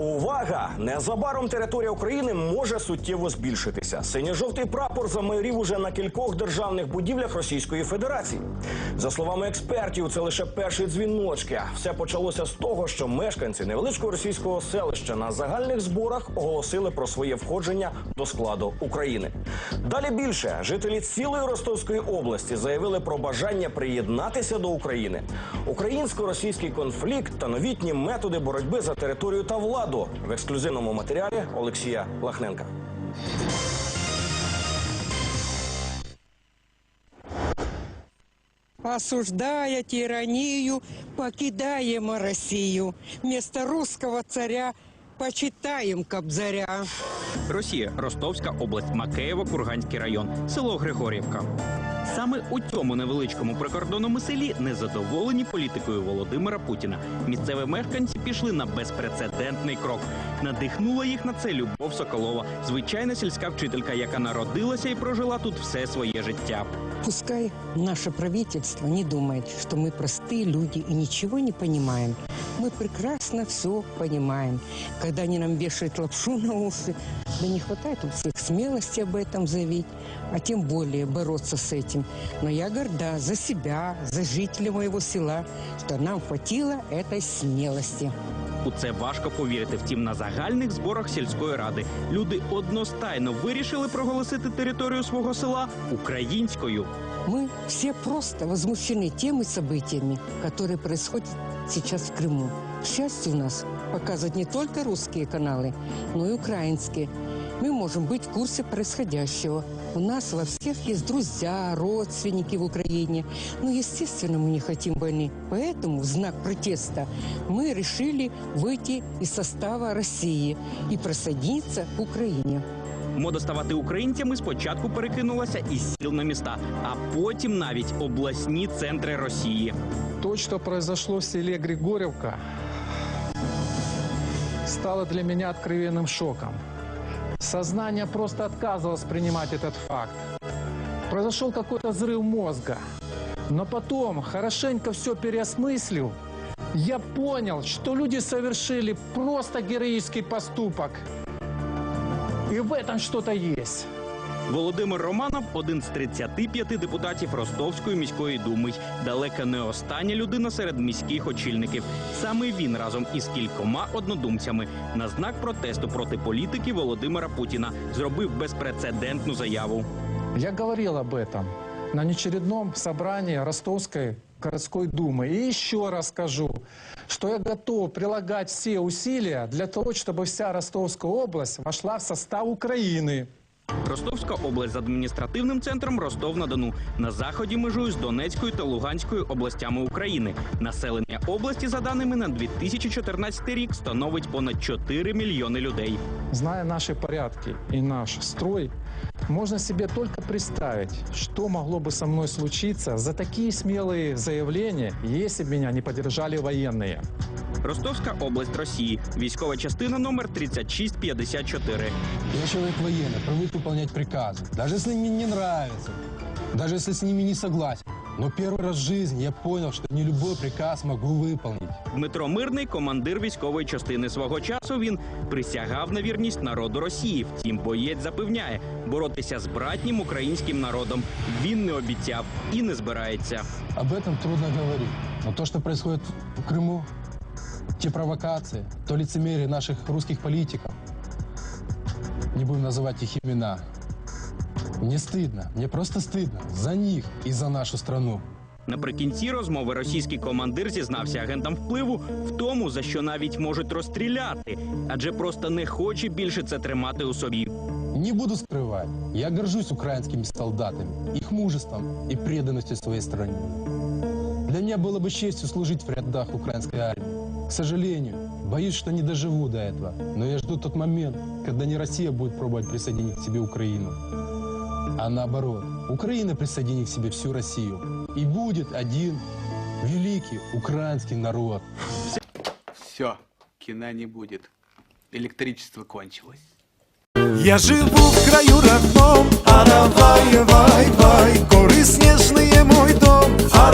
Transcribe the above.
Увага! Незабаром територія України може суттєво збільшитися. Синьо-жовтий прапор замайорів уже на кількох державних будівлях Російської Федерації. За словами експертів, це лише перші дзвіночки. Все почалося з того, що мешканці невеличкого російського селища на загальних зборах оголосили про своє входження до складу України. Далі більше жителі цілої Ростовської області заявили про бажання приєднатися до України. Українсько-російський конфлікт та новітні методи боротьби за територію та владу в ексклюзивному матеріалі Олексія Лахненка. Осуждая тиранию, покидаем Россию. Вместо русского царя почитаем Кобзаря. Росія, Ростовська область, Макеєво, Курганський район, село Григорівка. Саме у цьому невеличкому прикордонному селі незадоволені політикою Володимира Путіна. Місцеві мешканці пішли на безпрецедентний крок. Надихнула їх на це Любов Соколова, звичайна сільська вчителька, яка народилася і прожила тут все своє життя. Пускай наше правительство не думает, что мы простые люди и ничего не понимаем. Мы прекрасно все понимаем. Когда они нам вешают лапшу на уши, да не хватает у всех смелости об этом заявить, а тем более бороться с этим. Но я горда за себя, за жителей моего села, что нам хватило этой смелости. У це важко повірити. Втім, на загальних зборах сільської ради люди одностайно вирішили проголосити територію свого села українською. Мы все просто возмущены теми событиями, которые происходят сейчас в Крыму. К счастью, у нас показывают не только русские каналы, но и украинские. Мы можем быть в курсе происходящего. У нас во всех есть друзья, родственники в Украине. Но, естественно, мы не хотим войны. Поэтому в знак протеста мы решили выйти из состава России и присоединиться к Украине. Мода ставати українцями спочатку перекинулася із сіл на міста, а потім навіть обласні центри Росії. То, что произошло в селе Григорьевка, стало для меня откровенным шоком. Сознание просто отказывалось принимать этот факт. Произошел какой-то взрыв мозга. Но потом, хорошенько все переосмыслив, я понял, что люди совершили просто героический поступок. И в этом что-то есть. Володимир Романов один з 35 депутатів Ростовської міської думи. Далеко не остання людина серед міських очільників. Саме він разом із кількома однодумцями на знак протесту проти політики Володимира Путіна зробив безпрецедентну заяву. Я говорил об этом на неочередном собрании Ростовской городской думы. И еще раз скажу, что я готов прилагать все усилия для того, чтобы вся Ростовская область вошла в состав Украины. Ростовська область з адміністративним центром Ростов-на-Дону на заході межує з Донецькою та Луганською областями України. Населення області, за даними на 2014 рік, становить понад 4 мільйони людей. Зная наши порядки и наш строй, можно себе только представить, что могло бы со мной случиться за такие смелые заявления, если бы меня не поддержали военные. Ростовська область Росії, військова частина номер 3654. Я человек военный, привык выполнять приказы. Даже если мне не нравится, даже если с ними не согласен. Но первый раз в жизни я понял, что не любой приказ могу выполнить. Дмитро Мирний, командир військової частини свого часу. Він присягав на вірність народу Росії. Втім, боєць запевняє, боротися з братнім українським народом він не обіцяв і не збирається. Об этом трудно говорить. Но то, что происходит в Крыму, те провокации, то лицемерие наших русских политиков, не будем называть их имена, мне стыдно, мне просто стыдно за них и за нашу страну. Наприкінці розмови російський командир зізнався агентам впливу в тому, за що навіть можуть розстріляти, адже просто не хоче більше це тримати у собі. Не буду скрывать, я горжусь украинскими солдатами, их мужеством и преданностью своей стране. Для меня было бы честью служить в рядах украинской армии. К сожалению, боюсь, что не доживу до этого, но я жду тот момент, когда не Россия будет пробовать присоединить к себе Украину, а наоборот, Украина присоединит к себе всю Россию. И будет один великий украинский народ. Все, кино не будет. Электричество кончилось. Я живу в краю родном, а давай, вай, вай, горы снежные мой дом, а